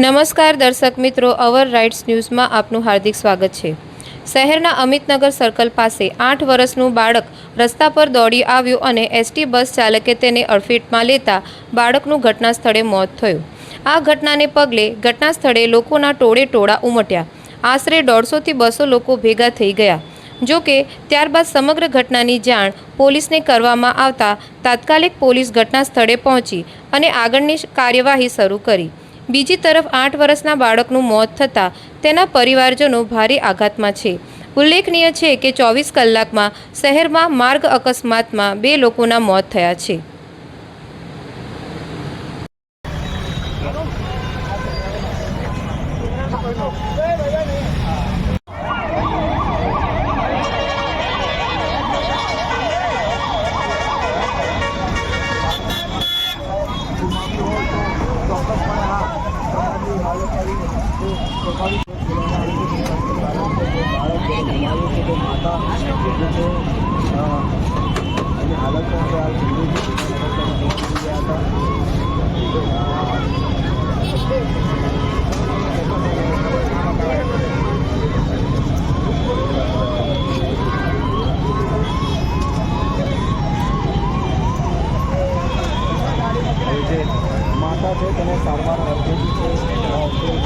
નમસ્કાર દર્શક મિત્રો, અવર રાઇટ્સ ન્યૂઝમાં આપનું હાર્દિક સ્વાગત છે. શહેરના અમિતનગર સર્કલ પાસે આઠ વર્ષનું બાળક રસ્તા પર દોડી આવ્યું અને એસટી બસ ચાલકે તેને અડફેટમાં લેતા બાળકનું ઘટના સ્થળે મોત થયું. આ ઘટનાને પગલે ઘટના સ્થળે લોકોના ટોળે ટોળા ઉમટ્યા. આશરે દોઢસોથી બસો લોકો ભેગા થઈ ગયા. જો કે, ત્યારબાદ સમગ્ર ઘટનાની જાણ પોલીસને કરવામાં આવતા તાત્કાલિક પોલીસ ઘટના સ્થળે પહોંચી અને આગળની કાર્યવાહી શરૂ કરી. બીજી તરફ આઠ વર્ષના બાળકનું મોત થતાં તેના પરિવારજનો ભારે આઘાતમાં છે. ઉલ્લેખનીય છે કે ચોવીસ કલાકમાં શહેરમાં માર્ગ અકસ્માતમાં બે લોકોના મોત થયા છે. એની હાલત પણ હાલ ગંભીર છે ગયા હતા હવે જે માતા છે તેને સારવાર અર્ધેથી છે.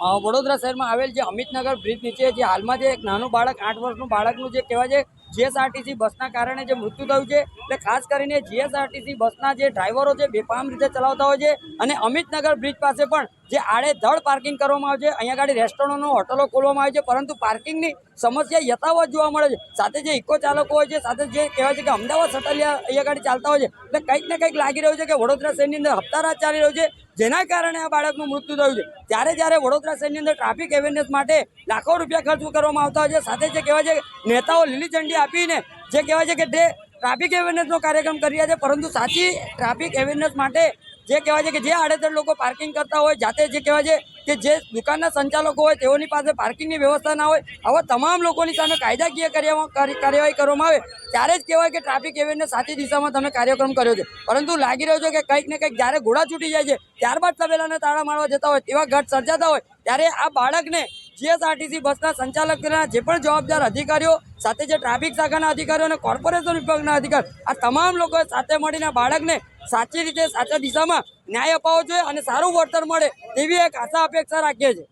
વડોદરા શહેરમાં આવેલ જે અમિતનગર બ્રિજ નીચે જે હાલમાં જે એક નાનું બાળક, આઠ વર્ષનું બાળકનું જે કહેવાય છે જીએસઆરટીસી બસના કારણે જે મૃત્યુ થયું છે, એટલે ખાસ કરીને જીએસઆરટીસી બસના જે ડ્રાઈવરો છે બેફામ રીતે ચલાવતા હોય છે અને અમિતનગર બ્રિજ પાસે પણ જે આડેધડ પાર્કિંગ કરવામાં આવે છે, અહીંયા આગળ રેસ્ટોરન્ટો હોટલો ખોલવામાં આવે છે, પરંતુ પાર્કિંગની સમસ્યા યથાવત જોવા મળે છે. સાથે જે ઇકો ચાલકો હોય છે, સાથે જે કહેવાય છે કે અમદાવાદ સટલિયા અહીંયા આગળ ચાલતા હોય છે, એટલે કંઈક ને કંઈક લાગી રહ્યું છે કે વડોદરા શહેરની અંદર હપ્તારાજ ચાલી રહ્યું છે, જેના કારણે આ બાળકનું મૃત્યુ થયું છે. ત્યારે જ્યારે વડોદરા શહેરની અંદર ટ્રાફિક અવેરનેસ માટે લાખો રૂપિયા ખર્ચ કરવામાં આવતા હોય છે, સાથે જે કહેવાય છે નેતાઓ લીલી ઝંડી આપીને જે કહેવાય છે કે તે ટ્રાફિક અવેરનેસનો કાર્યક્રમ કરી રહ્યા છે, પરંતુ સાચી ટ્રાફિક અવેરનેસ માટે જે કહેવાય છે કે જે આડેધડ લોકો પાર્કિંગ કરતા હોય, જાતે જે કહેવાય છે કે જે દુકાનના સંચાલકો હોય, તેઓની પાસે પાર્કિંગની વ્યવસ્થા ના હોય, આવા તમામ લોકોની સામે કાયદાકીય કાર્યવા- કાર્ય- કાર્યવાહી કરવામાં આવે, ત્યારે જ કહેવાય કે ટ્રાફિક એવેરનેસ સાચી દિશામાં તમે કાર્યક્રમ કર્યો છે. પરંતુ લાગી રહ્યો છે કે કંઈક ને કંઈક જ્યારે ઘોડા છૂટી જાય છે, ત્યારબાદ તબેલાને તાળા મારવા જતા હોય, તેવા ઘટ સર્જાતા હોય, ત્યારે આ બાળકને જીએસઆરટીસી બસના સંચાલકના જે પણ જવાબદાર અધિકારીઓ સાથે જે ટ્રાફિક શાખાના અધિકારીઓ અને કોર્પોરેશન વિભાગના અધિકારી આ તમામ લોકોએ સાથે મળીને બાળકને સાચી રીતે સાચા દિશામાં ન્યાય અપાવવો જોઈએ અને સારું વળતર મળે તેવી એક આશા અપેક્ષા રાખીએ છીએ.